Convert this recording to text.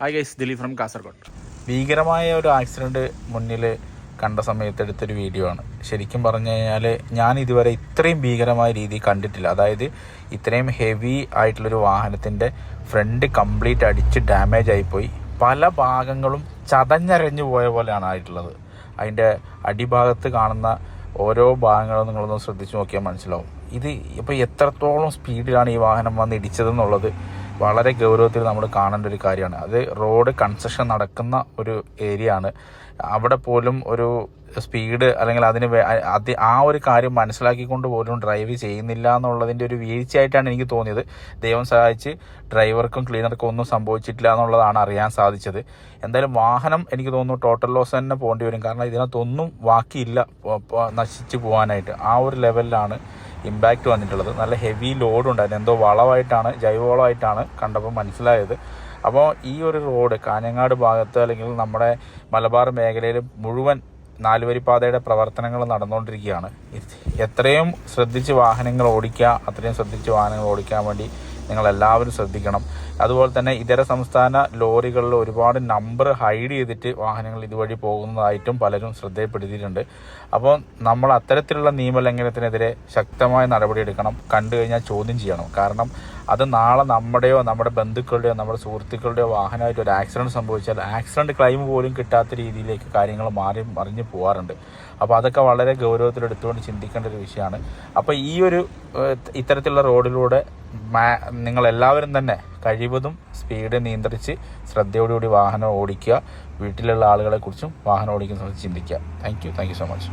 Hi guys Dileep from Kasaragod ഭീകരമായ ഒരു accident മുന്നിൽ കണ്ട സമയത്ത് എടുത്തൊരു വീഡിയോ ആണ്. ശരിക്കും പറഞ്ഞു കഴിഞ്ഞാൽ ഞാൻ ഇതുവരെ ഇത്രയും ഭീകരമായ രീതി കണ്ടിട്ടില്ല. അതായത് ഇത്രയും ഹെവി ആയിട്ടുള്ളൊരു വാഹനത്തിന്റെ ഫ്രണ്ട് കംപ്ലീറ്റ് അടിച്ച് ഡാമേജ് ആയിപ്പോയി. പല ഭാഗങ്ങളും ചതഞ്ഞരഞ്ഞു പോയ പോലെയാണ് ആയിട്ടുള്ളത്. അതിന്റെ അടിഭാഗത്ത് കാണുന്ന ഓരോ ഭാഗങ്ങളും നിങ്ങളൊന്ന് ശ്രദ്ധിച്ചു നോക്കിയാൽ മനസ്സിലാവും. ഇത് ഇപ്പോൾ എത്രത്തോളം സ്പീഡിലാണ് ഈ വാഹനം വന്ന് ഇടിച്ചതെന്നുള്ളത്. വളരെ ഗൗരവത്തിൽ നമ്മൾ കാണേണ്ട ഒരു കാര്യമാണ്. അത് റോഡ് കൺസ്ട്രക്ഷൻ നടക്കുന്ന ഒരു ഏരിയ ആണ്. അവിടെ പോലും ഒരു സ്പീഡ് അല്ലെങ്കിൽ അതിന് അത് ആ ഒരു കാര്യം മനസ്സിലാക്കിക്കൊണ്ട് പോലും ഡ്രൈവ് ചെയ്യുന്നില്ല എന്നുള്ളതിന്റെ ഒരു വീഴ്ചയായിട്ടാണ് എനിക്ക് തോന്നിയത്. ദൈവം സഹായിച്ച് ഡ്രൈവർക്കും ക്ലീനർക്കും ഒന്നും സംഭവിച്ചിട്ടില്ല എന്നുള്ളതാണ് അറിയാൻ സാധിച്ചത്. എന്തായാലും വാഹനം എനിക്ക് തോന്നുന്നു ടോട്ടൽ ലോസ് തന്നെ പോകേണ്ടി വരും. കാരണം ഇതിനകത്തൊന്നും ബാക്കിയില്ല. നശിച്ചു പോകാനായിട്ട്. ആ ഒരു ലെവലിലാണ് ഇമ്പാക്റ്റ് വന്നിട്ടുള്ളത്. നല്ല ഹെവി ലോഡ് ഉണ്ടായിരുന്നു. എന്തോ വളമായിട്ടാണ് ജൈവവളമായിട്ടാണ് കണ്ടപ്പോൾ മനസ്സിലായത്. അപ്പോൾ ഈ ഒരു റോഡ് കാഞ്ഞങ്ങാട് ഭാഗത്ത് അല്ലെങ്കിൽ നമ്മുടെ മലബാർ മേഖലയിൽ മുഴുവൻ നാലുവരിപ്പാതയുടെ പ്രവർത്തനങ്ങൾ നടന്നുകൊണ്ടിരിക്കുകയാണ്. എത്രയും ശ്രദ്ധിച്ച് വാഹനങ്ങൾ ഓടിക്കുക അത്രയും ശ്രദ്ധിച്ച് വാഹനങ്ങൾ ഓടിക്കാൻ വേണ്ടി നിങ്ങൾ എല്ലാവരും ശ്രദ്ധിക്കണം. അതുപോലെ തന്നെ ഇതര സംസ്ഥാന ലോറികളിൽ ഒരുപാട് നമ്പർ ഹൈഡ് ചെയ്തിട്ട് വാഹനങ്ങൾ ഇതുവഴി പോകുന്നതായിട്ടും പലരും ശ്രദ്ധയപ്പെടുത്തിയിട്ടുണ്ട് അപ്പോൾ നമ്മൾ അത്തരത്തിലുള്ള നിയമലംഘനത്തിനെതിരെ ശക്തമായ നടപടിയെടുക്കണം കണ്ടു കഴിഞ്ഞാൽ ചോദ്യം ചെയ്യണം. കാരണം അത് നാളെ നമ്മുടെയോ നമ്മുടെ ബന്ധുക്കളുടെയോ നമ്മുടെ സുഹൃത്തുക്കളുടെയോ വാഹനമായിട്ട് ഒരു ആക്സിഡന്റ് സംഭവിച്ചാൽ ആക്സിഡന്റ് ക്ലെയിം പോലും കിട്ടാത്ത രീതിയിലേക്ക് കാര്യങ്ങൾ മാറി മറിഞ്ഞു പോകാറുണ്ട് അപ്പോൾ അതൊക്കെ വളരെ ഗൗരവത്തിലെടുത്തുകൊണ്ട് ചിന്തിക്കേണ്ട ഒരു വിഷയമാണ്. അപ്പോൾ ഈ ഒരു ഇത്തരത്തിലുള്ള റോഡിലൂടെ എല്ലാവരും തന്നെ കഴിവതും സ്പീഡ് നിയന്ത്രിച്ച് ശ്രദ്ധയോടുകൂടി വാഹനം ഓടിക്കുക. വീട്ടിലുള്ള ആളുകളെക്കുറിച്ചും വാഹനം ഓടിക്കുന്ന സമയത്ത് ചിന്തിക്കുക. Thank you thank you so much